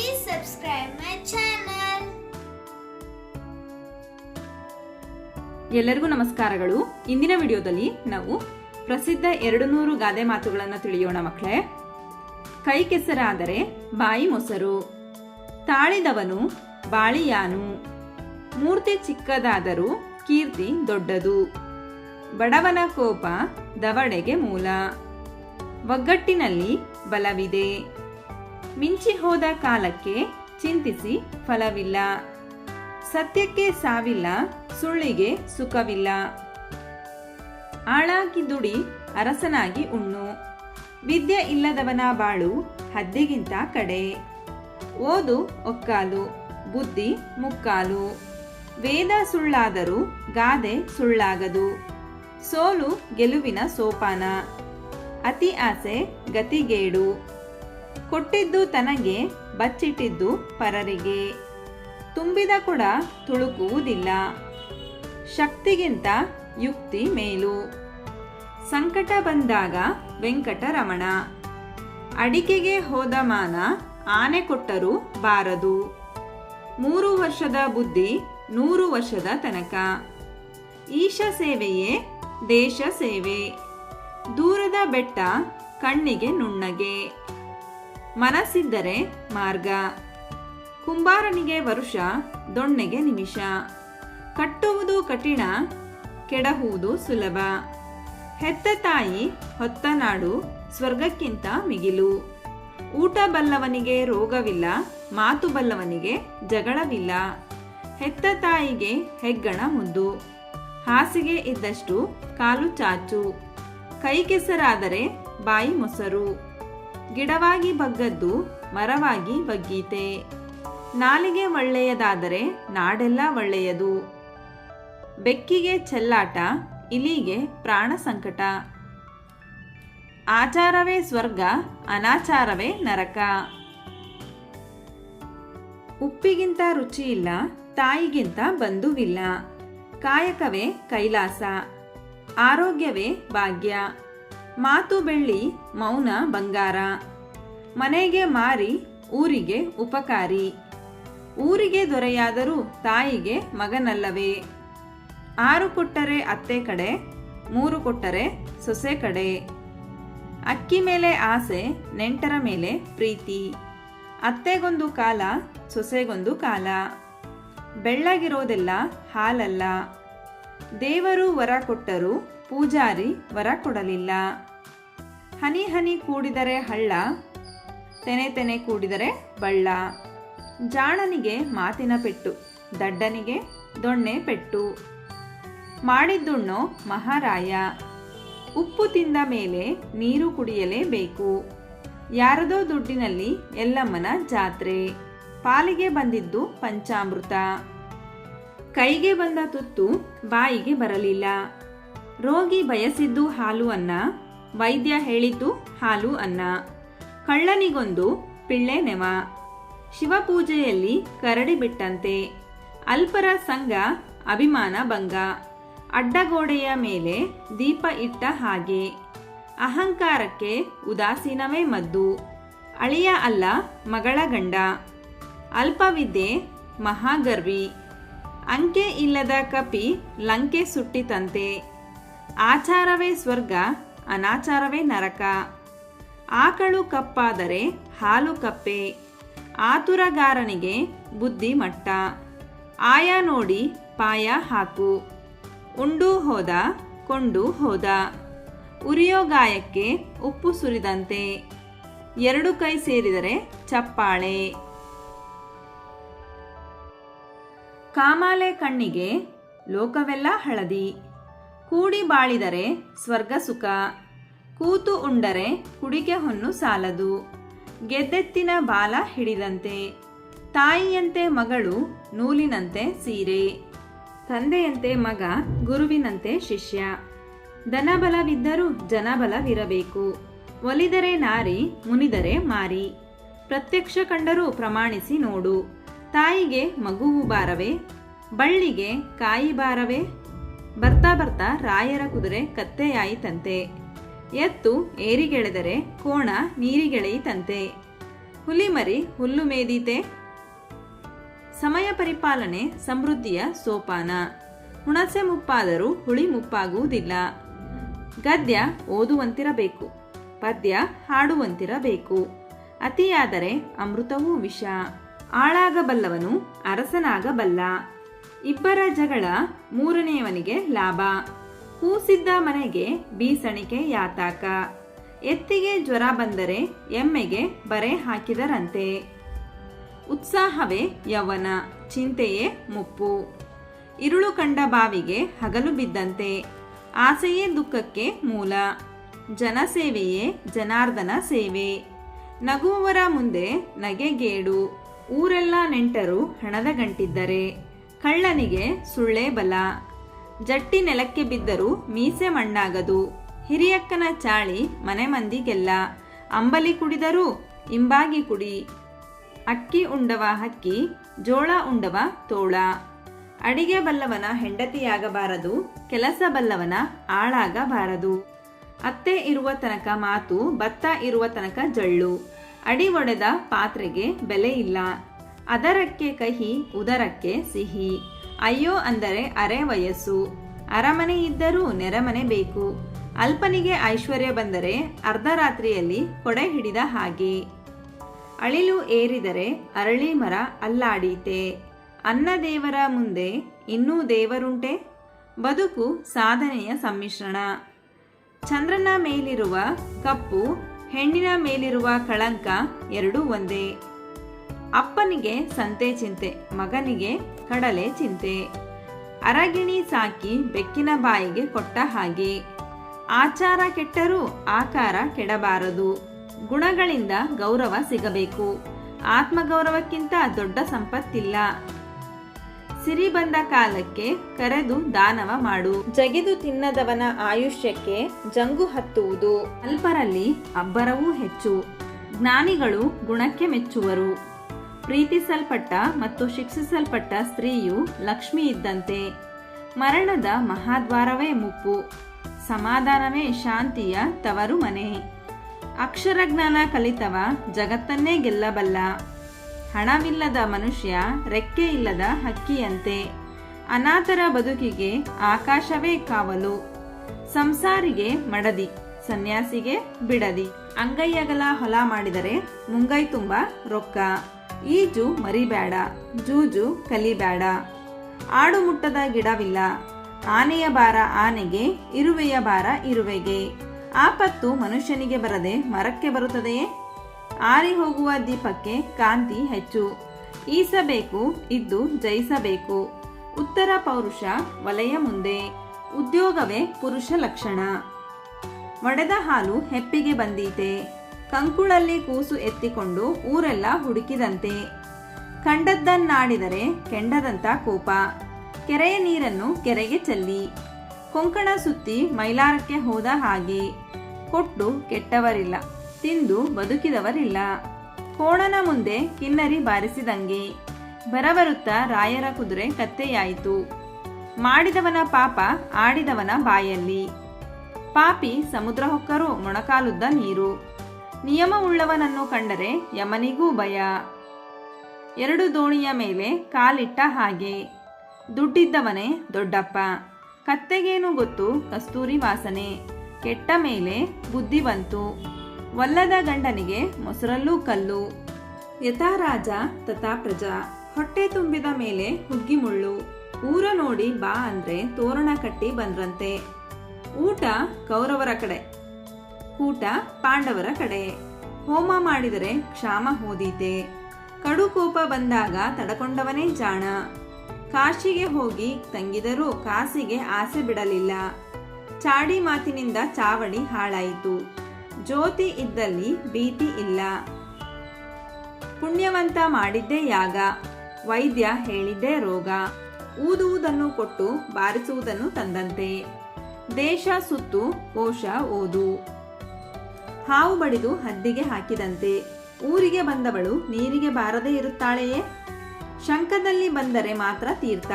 Please subscribe my channel. ಎಲ್ಲರಿಗೂ ನಮಸ್ಕಾರಗಳು. ಇಂದಿನ ವಿಡಿಯೋದಲ್ಲಿ ನಾವು ಪ್ರಸಿದ್ಧ ಎರಡು ನೂರು ಗಾದೆ ಮಾತುಗಳನ್ನು ತಿಳಿಯೋಣ ಮಕ್ಕಳೇ. ಕೈ ಕೆಸರಾದರೆ ಬಾಯಿ ಮೊಸರು, ತಾಳಿದವನು ಬಾಳಿಯಾನು, ಮೂರ್ತಿ ಚಿಕ್ಕದಾದರೂ ಕೀರ್ತಿ ದೊಡ್ಡದು, ಬಡವನ ಕೋಪ ದವಡೆಗೆ ಮೂಲ, ಒಗ್ಗಟ್ಟಿನಲ್ಲಿ ಬಲವಿದೆ. ಮಿಂಚಿ ಹೋದ ಕಾಲಕ್ಕೆ ಚಿಂತಿಸಿ ಫಲವಿಲ್ಲ. ಸತ್ಯಕ್ಕೆ ಸಾವಿಲ್ಲ, ಸುಳ್ಳಿಗೆ ಸುಖವಿಲ್ಲ. ಆಳಾಗಿ ದುಡಿ ಅರಸನಾಗಿ ಉಣ್ಣು. ವಿದ್ಯೆ ಇಲ್ಲದವನ ಬಾಳು ಹದ್ದಿಗಿಂತ ಕಡೆ. ಓದು ಒಕ್ಕಾಲು, ಬುದ್ಧಿ ಮುಕ್ಕಾಲು. ವೇದ ಸುಳ್ಳಾದರೂ ಗಾದೆ ಸುಳ್ಳಾಗದು. ಸೋಲು ಗೆಲುವಿನ ಸೋಪಾನ. ಅತಿ ಆಸೆ ಗತಿಗೇಡು. ಕೊಟ್ಟಿದ್ದು ತನಗೆ, ಬಚ್ಚಿಟ್ಟಿದ್ದು ಪರರಿಗೆ. ತುಂಬಿದ ಕೊಡ ತುಳುಕುವುದಿಲ್ಲ. ಶಕ್ತಿಗಿಂತ ಯುಕ್ತಿ ಮೇಲು. ಸಂಕಟ ಬಂದಾಗ ವೆಂಕಟರಮಣ. ಅಡಿಕೆಗೆ ಹೋದ ಮಾನ ಆನೆ ಕೊಟ್ಟರೂ ಬಾರದು. ಮೂರು ವರ್ಷದ ಬುದ್ಧಿ, ನೂರು ವರ್ಷದ ತನಕ. ಈಶ ಸೇವೆಯೇ ದೇಶ ಸೇವೆ. ದೂರದ ಬೆಟ್ಟ ಕಣ್ಣಿಗೆ ನುಣ್ಣಗೆ. ಮನಸ್ಸಿದ್ದರೆ ಮಾರ್ಗ. ಕುಂಬಾರನಿಗೆ ವರುಷ, ದೊಣ್ಣೆಗೆ ನಿಮಿಷ. ಕಟ್ಟುವುದು ಕಠಿಣ, ಕೆಡಹುವುದು ಸುಲಭ. ಹೆತ್ತ ತಾಯಿ, ಹೊತ್ತ ನಾಡು, ಸ್ವರ್ಗಕ್ಕಿಂತ ಮಿಗಿಲು. ಊಟ ಬಲ್ಲವನಿಗೆ ರೋಗವಿಲ್ಲ, ಮಾತು ಬಲ್ಲವನಿಗೆ ಜಗಳವಿಲ್ಲ. ಹೆತ್ತ ತಾಯಿಗೆ ಹೆಗ್ಗಣ ಮುದ್ದು. ಹಾಸಿಗೆ ಇದ್ದಷ್ಟು ಕಾಲು ಚಾಚು. ಕೈ ಕೆಸರಾದರೆ ಬಾಯಿ ಮೊಸರು. ಗಿಡವಾಗಿ ಬಗ್ಗದ್ದು ಮರವಾಗಿ ಬಗ್ಗೀತೆ. ನಾಲಿಗೆ ಒಳ್ಳೆಯದಾದರೆ ನಾಡೆಲ್ಲ ಒಳ್ಳೆಯದು. ಬೆಕ್ಕಿಗೆ ಚೆಲ್ಲಾಟ, ಇಲಿಗೆ ಪ್ರಾಣ ಸಂಕಟ. ಆಚಾರವೇ ಸ್ವರ್ಗ, ಅನಾಚಾರವೇ ನರಕ. ಉಪ್ಪಿಗಿಂತ ರುಚಿಯಿಲ್ಲ, ತಾಯಿಗಿಂತ ಬಂಧುವಿಲ್ಲ. ಕಾಯಕವೇ ಕೈಲಾಸ, ಆರೋಗ್ಯವೇ ಭಾಗ್ಯ. ಮಾತು ಬೆಳ್ಳಿ ಮೌನ ಬಂಗಾರ. ಮನೆಗೆ ಮಾರಿ, ಊರಿಗೆ ಉಪಕಾರಿ. ಊರಿಗೆ ದೊರೆಯಾದರೂ ತಾಯಿಗೆ ಮಗನಲ್ಲವೇ. ಆರು ಕೊಟ್ಟರೆ ಅತ್ತೆ ಕಡೆ, ಮೂರು ಕೊಟ್ಟರೆ ಸೊಸೆ ಕಡೆ. ಅಕ್ಕಿ ಮೇಲೆ ಆಸೆ, ನೆಂಟರ ಮೇಲೆ ಪ್ರೀತಿ. ಅತ್ತೆಗೊಂದು ಕಾಲ, ಸೊಸೆಗೊಂದು ಕಾಲ. ಬೆಳ್ಳಗಿರೋದೆಲ್ಲ ಹಾಲಲ್ಲ. ದೇವರು ವರ ಕೊಟ್ಟರು ಪೂಜಾರಿ ವರ ಕೊಡಲಿಲ್ಲ. ಹನಿ ಹನಿ ಕೂಡಿದರೆ ಹಳ್ಳ, ತೆನೆ ತೆನೆ ಕೂಡಿದರೆ ಬಳ್ಳ. ಜಾಣನಿಗೆ ಮಾತಿನ ಪೆಟ್ಟು, ದಡ್ಡನಿಗೆ ದೊಣ್ಣೆ ಪೆಟ್ಟು. ಮಾಡಿದ್ದುಣ್ಣೋ ಮಹಾರಾಯ. ಉಪ್ಪು ತಿಂದ ಮೇಲೆ ನೀರು ಕುಡಿಯಲೇಬೇಕು. ಯಾರದೋ ದುಡ್ಡಿನಲ್ಲಿ ಎಲ್ಲಮ್ಮನ ಜಾತ್ರೆ. ಪಾಲಿಗೆ ಬಂದಿದ್ದು ಪಂಚಾಮೃತ. ಕೈಗೆ ಬಂದ ತುತ್ತು ಬಾಯಿಗೆ ಬರಲಿಲ್ಲ. ರೋಗಿ ಬಯಸಿದ್ದು ಹಾಲು ಅನ್ನ ವೈದ್ಯ ಹೇಳಿದ್ದು ಹಾಲು ಅನ್ನ. ಕಳ್ಳನಿಗೊಂದು ಪಿಳ್ಳೆ ನೆವ. ಶಿವಪೂಜೆಯಲ್ಲಿ ಕರಡಿ ಬಿಟ್ಟಂತೆ. ಅಲ್ಪರ ಸಂಘ, ಅಭಿಮಾನ ಭಂಗ. ಅಡ್ಡಗೋಡೆಯ ಮೇಲೆ ದೀಪ ಇಟ್ಟ ಹಾಗೆ. ಅಹಂಕಾರಕ್ಕೆ ಉದಾಸೀನವೇ ಮದ್ದು. ಅಳಿಯ ಅಲ್ಲ ಮಗಳ ಗಂಡ. ಅಲ್ಪವಿದ್ಯೆ ಮಹಾಗರ್ವಿ. ಅಂಕೆ ಇಲ್ಲದ ಕಪಿ ಲಂಕೆ ಸುಟ್ಟಿತಂತೆ. ಆಚಾರವೇ ಸ್ವರ್ಗ ಅನಾಚಾರವೇ ನರಕ. ಆಕಳು ಕಪ್ಪಾದರೆ ಹಾಲು ಕಪ್ಪೆ. ಆತುರಗಾರನಿಗೆ ಬುದ್ಧಿ ಮಟ್ಟ. ಆಯ ನೋಡಿ ಪಾಯ ಹಾಕು. ಉಂಡು ಹೋದ ಕೊಂಡು ಹೋದ. ಉರಿಯೋ ಗಾಯಕ್ಕೆ ಉಪ್ಪು ಸುರಿದಂತೆ. ಎರಡು ಕೈ ಸೇರಿದರೆ ಚಪ್ಪಾಳೆ. ಕಾಮಾಲೆ ಕಣ್ಣಿಗೆ ಲೋಕವೆಲ್ಲ ಹಳದಿ. ಕೂಡಿ ಬಾಳಿದರೆ ಸ್ವರ್ಗ ಸುಖ, ಕೂತು ಉಂಡರೆ ಕುಡಿಕೆ ಹೊನ್ನು ಸಾಲದು. ಗೆದ್ದೆತ್ತಿನ ಬಾಲ ಹಿಡಿದಂತೆ, ತಾಯಿಯಂತೆ ಮಗಳು ನೂಲಿನಂತೆ ಸೀರೆ, ತಂದೆಯಂತೆ ಮಗ ಗುರುವಿನಂತೆ ಶಿಷ್ಯ. ಧನಬಲವಿದ್ದರೂ ಜನಬಲವಿರಬೇಕು. ಒಲಿದರೆ ನಾರಿ, ಮುನಿದರೆ ಮಾರಿ. ಪ್ರತ್ಯಕ್ಷ ಕಂಡರೂ ಪ್ರಮಾಣಿಸಿ ನೋಡು. ತಾಯಿಗೆ ಮಗುವು ಬಾರವೇ, ಬಳ್ಳಿಗೆ ಕಾಯಿ ಬಾರವೇ ಬರ್ತಾ ಬರ್ತಾ ರಾಯರ ಕುದುರೆ ಕತ್ತೆಯಾಯಿತಂತೆ. ಎತ್ತು ಏರಿಗೆಳೆದರೆ ಕೋಣ ನೀರಿಗೆಳೆಯಿತಂತೆ. ಹುಲಿಮರಿ ಹುಲ್ಲು ಮೇದೀತೆ. ಸಮಯ ಪರಿಪಾಲನೆ ಸಮೃದ್ಧಿಯ ಸೋಪಾನ. ಹುಣಸೆ ಮುಪ್ಪಾದರೂ ಹುಳಿ ಮುಪ್ಪಾಗುವುದಿಲ್ಲ. ಗದ್ಯ ಓದುವಂತಿರಬೇಕು. ಪದ್ಯ ಹಾಡುವಂತಿರಬೇಕು. ಅತಿಯಾದರೆ ಅಮೃತವೂ ವಿಷ. ಆಳಾಗಬಲ್ಲವನು ಅರಸನಾಗಬಲ್ಲ. ಇಬ್ಬರ ಜಗಳ ಮೂರನೆಯವನಿಗೆ ಲಾಭ. ಕೂಸಿದ್ದ ಮನೆಗೆ ಬೀಸಣಿಕೆ ಯಾತಾಕ. ಎತ್ತಿಗೆ ಜ್ವರ ಬಂದರೆ ಎಮ್ಮೆಗೆ ಬರೆ ಹಾಕಿದರಂತೆ. ಉತ್ಸಾಹವೇ ಯೌವನ, ಚಿಂತೆಯೇ ಮುಪ್ಪು. ಇರುಳು ಕಂಡ ಬಾವಿಗೆ ಹಗಲು ಬಿದ್ದಂತೆ. ಆಸೆಯೇ ದುಃಖಕ್ಕೆ ಮೂಲ. ಜನಸೇವೆಯೇ ಜನಾರ್ದನ ಸೇವೆ. ನಗುವವರ ಮುಂದೆ ನಗೆಗೇಡು. ಊರೆಲ್ಲ ನೆಂಟರು ಹಣದ ಗಂಟಿದ್ದರೆ. ಕಳ್ಳನಿಗೆ ಸುಳ್ಳೇ ಬಲ. ಜಟ್ಟಿ ನೆಲಕ್ಕೆ ಬಿದ್ದರೂ ಮೀಸೆ ಮಣ್ಣಾಗದು. ಹಿರಿಯಕ್ಕನ ಚಾಳಿ ಮನೆ ಮಂದಿಗೆಲ್ಲ ಅಂಬಲಿ ಕುಡಿದರೂ ಇಂಬಾಗಿ ಕುಡಿ. ಅಕ್ಕಿ ಉಂಡವ ಹಕ್ಕಿ, ಜೋಳ ಉಂಡವ ತೋಳ. ಅಡಿಗೆ ಬಲ್ಲವನ ಹೆಂಡತಿಯಾಗಬಾರದು, ಕೆಲಸ ಬಲ್ಲವನ ಆಳಾಗಬಾರದು. ಅತ್ತೆ ಇರುವ ತನಕ ಮಾತು, ಭತ್ತ ಇರುವ ತನಕ ಜಳ್ಳು. ಅಡಿ ಒಡೆದ ಪಾತ್ರೆಗೆ ಬೆಲೆ ಇಲ್ಲ. ಅದರಕ್ಕೆ ಕಹಿ, ಉದರಕ್ಕೆ ಸಿಹಿ. ಅಯ್ಯೋ ಅಂದರೆ ಅರೆ ವಯಸ್ಸು. ಅರಮನೆ ಇದ್ದರೂ ನೆರಮನೆ ಬೇಕು. ಅಲ್ಪನಿಗೆ ಐಶ್ವರ್ಯ ಬಂದರೆ ಅರ್ಧರಾತ್ರಿಯಲ್ಲಿ ಕೊಡೆ ಹಿಡಿದ ಹಾಗೆ. ಅಳಿಲು ಏರಿದರೆ ಅರಳಿ ಮರ ಅಲ್ಲಾಡೀತೆ. ಅನ್ನ ದೇವರ ಮುಂದೆ ಇನ್ನೂ ದೇವರುಂಟೆ? ಬದುಕು ಸಾಧನೆಯ ಸಮ್ಮಿಶ್ರಣ. ಚಂದ್ರನ ಮೇಲಿರುವ ಕಪ್ಪು, ಹೆಣ್ಣಿನ ಮೇಲಿರುವ ಕಳಂಕ ಎರಡೂ ಒಂದೇ. ಅಪ್ಪನಿಗೆ ಸಂತೆ ಚಿಂತೆ, ಮಗನಿಗೆ ಕಡಲೆ ಚಿಂತೆ. ಅರಗಿಣಿ ಸಾಕಿ ಬೆಕ್ಕಿನ ಬಾಯಿಗೆ ಕೊಟ್ಟ ಹಾಗೆ. ಆಚಾರ ಕೆಟ್ಟರೂ ಆಕಾರ ಕೆಡಬಾರದು. ಗುಣಗಳಿಂದ ಗೌರವ ಸಿಗಬೇಕು. ಆತ್ಮಗೌರವಕ್ಕಿಂತ ದೊಡ್ಡ ಸಂಪತ್ತಿಲ್ಲ. ಸಿರಿ ಬಂದ ಕಾಲಕ್ಕೆ ಕರೆದು ದಾನವ ಮಾಡು. ಜಗಿದು ತಿನ್ನದವನ ಆಯುಷ್ಯಕ್ಕೆ ಜಂಗು ಹತ್ತುವುದು. ಅಲ್ಪರಲ್ಲಿ ಅಬ್ಬರವೂ ಹೆಚ್ಚು. ಜ್ಞಾನಿಗಳು ಗುಣಕ್ಕೆ ಮೆಚ್ಚುವರು. ಪ್ರೀತಿಸಲ್ಪಟ್ಟ ಮತ್ತು ಶಿಕ್ಷಿಸಲ್ಪಟ್ಟ ಸ್ತ್ರೀಯು ಲಕ್ಷ್ಮಿ ಇದ್ದಂತೆ. ಮರಣದ ಮಹಾದ್ವಾರವೇ ಮುಪ್ಪು. ಸಮಾಧಾನವೇ ಶಾಂತಿಯ ತವರು ಮನೆ. ಅಕ್ಷರಜ್ಞಾನ ಕಲಿತವ ಜಗತ್ತನ್ನೇ ಗೆಲ್ಲಬಲ್ಲ. ಹಣವಿಲ್ಲದ ಮನುಷ್ಯ ರೆಕ್ಕೆ ಇಲ್ಲದ ಹಕ್ಕಿಯಂತೆ. ಅನಾಥರ ಬದುಕಿಗೆ ಆಕಾಶವೇ ಕಾವಲು. ಸಂಸಾರಿಗೆ ಮಡದಿ, ಸನ್ಯಾಸಿಗೆ ಬಿಡದಿ. ಅಂಗೈಯಗಲ ಹೊಲ ಮಾಡಿದರೆ ಮುಂಗೈ ತುಂಬ ರೊಕ್ಕ. ಈಜು ಮರಿಬೇಡ, ಜೂಜು ಕಲಿಬೇಡ. ಆಡು ಮುಟ್ಟದ ಗಿಡವಿಲ್ಲ, ಆನೆಯ ಭಾರ ಆನೆಗೆ, ಇರುವೆಯ ಭಾರ ಇರುವೆಗೆ. ಆಪತ್ತು ಮನುಷ್ಯನಿಗೆ ಬರದೆ ಮರಕ್ಕೆ ಬರುತ್ತದೆಯೇ? ಆರಿ ಹೋಗುವ ದೀಪಕ್ಕೆ ಕಾಂತಿ ಹೆಚ್ಚು. ಈಸಬೇಕು, ಇದ್ದು ಜಯಿಸಬೇಕು. ಉತ್ತರ ಪೌರುಷ ವಲಯ ಮುಂದೆ. ಉದ್ಯೋಗವೇ ಪುರುಷ ಲಕ್ಷಣ. ಒಡೆದ ಹಾಲು ಹೆಪ್ಪಿಗೆ ಬಂದೀತೆ. ಕಂಕುಳಲ್ಲಿ ಕೂಸು ಎತ್ತಿಕೊಂಡು ಊರೆಲ್ಲ ಹುಡುಕಿದಂತೆ. ಕಂಡದ್ದನ್ನಾಡಿದರೆ ಕೆಂಡದಂತ ಕೋಪ. ಕೆರೆಯ ನೀರನ್ನು ಕೆರೆಗೆ ಚೆಲ್ಲಿ. ಕೊಂಕಣ ಸುತ್ತಿ ಮೈಲಾರಕ್ಕೆ ಹೋದ ಹಾಗೆ. ಕೊಟ್ಟು ಕೆಟ್ಟವರಿಲ್ಲ, ತಿಂದು ಬದುಕಿದವರಿಲ್ಲ. ಕೋಣನ ಮುಂದೆ ಕಿನ್ನರಿ ಬಾರಿಸಿದಂಗೆ. ಬರಬರುತ್ತ ರಾಯರ ಕುದುರೆ ಕತ್ತೆಯಾಯಿತು. ಮಾಡಿದವನ ಪಾಪ ಆಡಿದವನ ಬಾಯಲ್ಲಿ. ಪಾಪಿ ಸಮುದ್ರ ಹೊಕ್ಕರು ಮೊಣಕಾಲುದ್ದ ನೀರು. ನಿಯಮವುಳ್ಳವನನ್ನು ಕಂಡರೆ ಯಮನಿಗೂ ಭಯ. ಎರಡು ದೋಣಿಯ ಮೇಲೆ ಕಾಲಿಟ್ಟ ಹಾಗೆ. ದುಡ್ಡಿದ್ದವನೇ ದೊಡ್ಡಪ್ಪ. ಕತ್ತೆಗೇನು ಗೊತ್ತು? ಕಸ್ತೂರಿ ವಾಸನೆ. ಕೆಟ್ಟ ಮೇಲೆ ಬುದ್ಧಿ ಬಂತು. ವಲ್ಲದ ಗಂಡನಿಗೆ ಮೊಸರಲ್ಲೂ ಕಲ್ಲು. ಯಥಾ ರಾಜ ತಥಾ ಪ್ರಜಾ ಹೊಟ್ಟೆ ತುಂಬಿದ ಮೇಲೆ ಹುಗ್ಗಿ ಮುಳ್ಳು. ಊರ ನೋಡಿ ಬಾ ಅಂದ್ರೆ ತೋರಣ ಕಟ್ಟಿ ಬಂದ್ರಂತೆ. ಊಟ ಕೌರವರ ಕಡೆ. ಕೂಟ ಪಾಂಡವರ ಕಡೆ. ಹೋಮ ಮಾಡಿದರೆ ಕ್ಷಾಮ ಹೋದೀತೆ. ಕಡು ಕೋಪ ಬಂದಾಗ ತಡಕೊಂಡವನೇ ಜಾಣ. ಕಾಶಿಗೆ ಹೋಗಿ ತಂಗಿದರೂ ಕಾಸಿಗೆ ಆಸೆ ಬಿಡಲಿಲ್ಲ. ಚಾಡಿ ಮಾತಿನಿಂದ ಚಾವಡಿ ಹಾಳಾಯಿತು. ಜ್ಯೋತಿ ಇದ್ದಲ್ಲಿ ಭೀತಿ ಇಲ್ಲ. ಪುಣ್ಯವಂತ ಮಾಡಿದ್ದೇ ಯಾಗ. ವೈದ್ಯ ಹೇಳಿದ್ದೇ ರೋಗ. ಊದುವುದನ್ನು ಕೊಟ್ಟು ಬಾರಿಸುವುದನ್ನು ತಂದಂತೆ. ದೇಶ ಸುತ್ತು, ಕೋಶ ಓದು. ಹಾವು ಬಡಿದು ಹದ್ದಿಗೆ ಹಾಕಿದಂತೆ, ಊರಿಗೆ ಬಂದವಳು ನೀರಿಗೆ ಬಾರದೇ ಇರುತ್ತಾಳೆಯೇ? ಶಂಕದಲ್ಲಿ ಬಂದರೆ ಮಾತ್ರ ತೀರ್ಥ.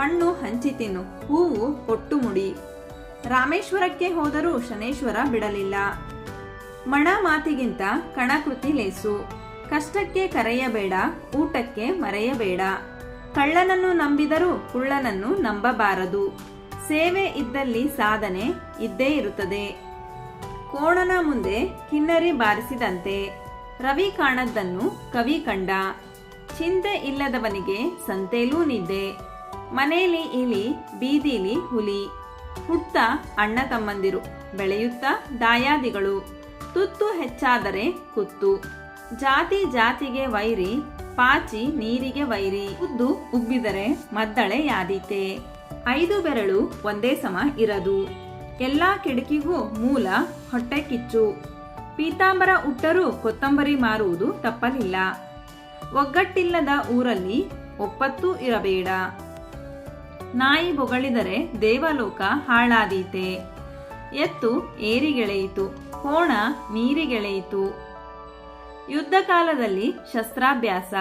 ಹಣ್ಣು ಹಂಚಿ ತಿನ್ನು, ಹೂವು ಕೊಟ್ಟು ಮುಡಿ. ರಾಮೇಶ್ವರಕ್ಕೆ ಹೋದರೂ ಶನೇಶ್ವರ ಬಿಡಲಿಲ್ಲ. ಮಣ ಮಾತಿಗಿಂತ ಕಣಕೃತಿ ಲೇಸು. ಕಷ್ಟಕ್ಕೆ ಕರೆಯಬೇಡ, ಊಟಕ್ಕೆ ಮರೆಯಬೇಡ. ಕಳ್ಳನನ್ನು ನಂಬಿದರೂ ಕುಳ್ಳನನ್ನು ನಂಬಬಾರದು. ಸೇವೆ ಇದ್ದಲ್ಲಿ ಸಾಧನೆ ಇದ್ದೇ ಇರುತ್ತದೆ. ಕೋಣನ ಮುಂದೆ ಕಿನ್ನರಿ ಬಾರಿಸಿದಂತೆ ರವಿ ಕಾಣದ್ದನ್ನು ಕವಿ ಕಂಡ. ಚಿಂತೆ ಇಲ್ಲದವನಿಗೆ ಸಂತೇಲೂ ನಿದ್ದೆ. ಮನೇಲಿ ಇಲಿ, ಬೀದಿಲಿ ಹುಲಿ. ಹುಟ್ಟ ಅಣ್ಣ ತಮ್ಮಂದಿರು, ಬೆಳೆಯುತ್ತ ದಾಯಾದಿಗಳು. ತುತ್ತು ಹೆಚ್ಚಾದರೆ ಕುತ್ತು. ಜಾತಿ ಜಾತಿಗೆ ವೈರಿ, ಪಾಚಿ ನೀರಿಗೆ ವೈರಿ. ಉದ್ದು ಉಬ್ಬಿದರೆ ಮದ್ದಳೆ ಯಾದೀತೆ. ಐದು ಬೆರಳು ಒಂದೇ ಸಮ ಇರದು. ಎಲ್ಲಾ ಕೆಡಕಿಗೂ ಮೂಲ ಹೊಟ್ಟೆ ಕಿಚ್ಚು. ಪೀತಾಂಬರ ಉಟ್ಟರೂ ಕೊತ್ತಂಬರಿ ಮಾರುವುದು ತಪ್ಪಲಿಲ್ಲ. ಒಗ್ಗಟ್ಟಿಲ್ಲದ ಊರಲ್ಲಿ ಒಪ್ಪತ್ತು ಇರಬೇಡ. ನಾಯಿ ಬೊಗಳಿದರೆ ದೇವಲೋಕ ಹಾಳಾದೀತೆ. ಎತ್ತು ಏರಿಗೆಳೆಯಿತು, ಕೋಣ ನೀರಿಗೆಳೆಯಿತು. ಯುದ್ಧ ಕಾಲದಲ್ಲಿ ಶಸ್ತ್ರಾಭ್ಯಾಸ,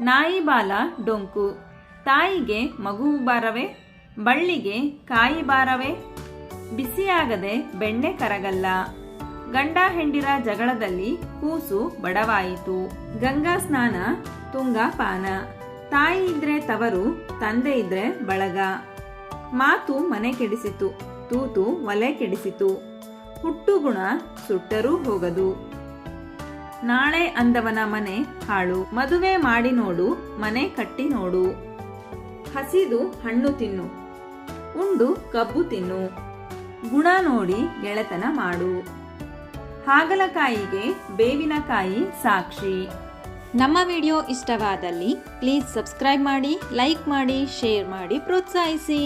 ನಾಯಿ ಬಾಲ ಡೊಂಕು. ತಾಯಿಗೆ ಮಗು ಬಾರವೇ, ಬಳ್ಳಿಗೆ ಕಾಯಿ ಬಾರವೇ ಬಿಸಿಯಾಗದೆ ಬೆಣ್ಣೆ ಕರಗಲ್ಲ. ಗಂಡ ಹೆಂಡಿರ ಜಗಳದಲ್ಲಿ ಕೂಸು ಬಡವಾಯಿತು. ಗಂಗಾ ಸ್ನಾನ, ತುಂಗಾ ಪಾನ. ತಾಯಿ ಇದ್ರೆ ತವರು, ತಂದೆ ಇದ್ರೆ ಬಳಗ. ಮಾತು ಮನೆ ಕೆಡಿಸಿತು, ತೂತು ಒಲೆ ಕೆಡಿಸಿತು. ಹುಟ್ಟು ಗುಣ ಸುಟ್ಟರೂ ಹೋಗದು. ನಾಳೆ ಅಂದವನ ಮನೆ ಹಾಳು. ಮದುವೆ ಮಾಡಿ ನೋಡು, ಮನೆ ಕಟ್ಟಿ ನೋಡು. ಹಸಿದು ಹಣ್ಣು ತಿನ್ನು. ಉಂಡು ಕಬ್ಬು ತಿನ್ನು. ಗುಣ ನೋಡಿ ಗೆಳೆತನ ಮಾಡು. ಹಾಗಲಕಾಯಿಗೆ ಬೇವಿನಕಾಯಿ ಸಾಕ್ಷಿ. ನಮ್ಮ ವಿಡಿಯೋ ಇಷ್ಟವಾದಲ್ಲಿ ಪ್ಲೀಸ್ ಸಬ್ಸ್ಕ್ರೈಬ್ ಮಾಡಿ, ಲೈಕ್ ಮಾಡಿ, ಶೇರ್ ಮಾಡಿ, ಪ್ರೋತ್ಸಾಹಿಸಿ.